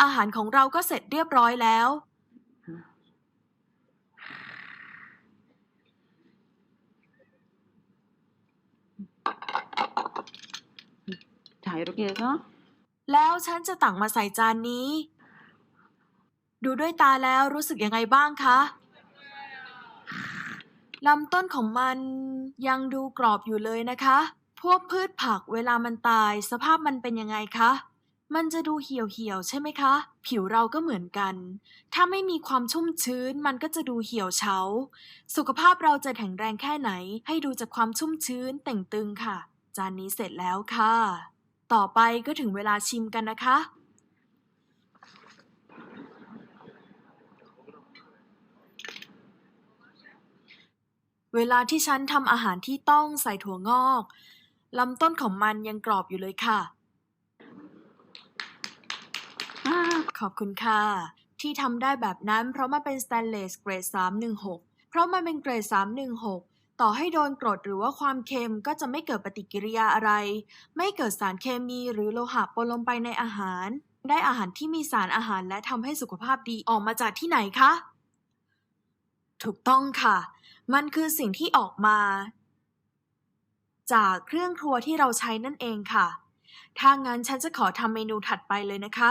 อาหารของเราก็เสร็จเรียบร้อยแล้ว 자, 이렇게 해서 แล้วฉันจะตักมาใส่จานนี้ ดูด้วยตาแล้วรู้สึกยังไงบ้างคะลำต้นของมันยังดูกรอบอยู่เลยนะคะ พวกพืชผักเวลามันตาย สภาพมันเป็นยังไงคะ มันจะดูเหี่ยวเหี่ยวใช่ไหมคะ ผิวเราก็เหมือนกัน ถ้าไม่มีความชุ่มชื้นมันก็จะดูเหี่ยวเฉา สุขภาพเราจะแข็งแรงแค่ไหน ให้ดูจากความชุ่มชื้นเต่งตึงค่ะ จานนี้เสร็จแล้วค่ะ ต่อไปก็ถึงเวลาชิมกันนะคะ เวลาที่ฉันทำอาหารที่ต้องใส่ถั่วงอกลำต้นของมันยังกรอบอยู่เลยค่ะ ขอบคุณค่ะ ที่ทำได้แบบนั้นเพราะมันเป็นสแตนเลสเกรด 316 เพราะมันเป็นเกรด 316ต่อให้โดนกรดหรือว่าความเค็มก็จะไม่เกิดปฏิกิริยาอะไร ไม่เกิดสารเคมีหรือโลหะปนลงไปในอาหาร ได้อาหารที่มีสารอาหารและทำให้สุขภาพดีออกมาจากที่ไหนคะ ถูกต้องค่ะ มันคือสิ่งที่ออกมา จากเครื่องครัวที่เราใช้นั่นเองค่ะ ถ้างั้นฉันจะขอทำเมนูถัดไปเลยนะคะ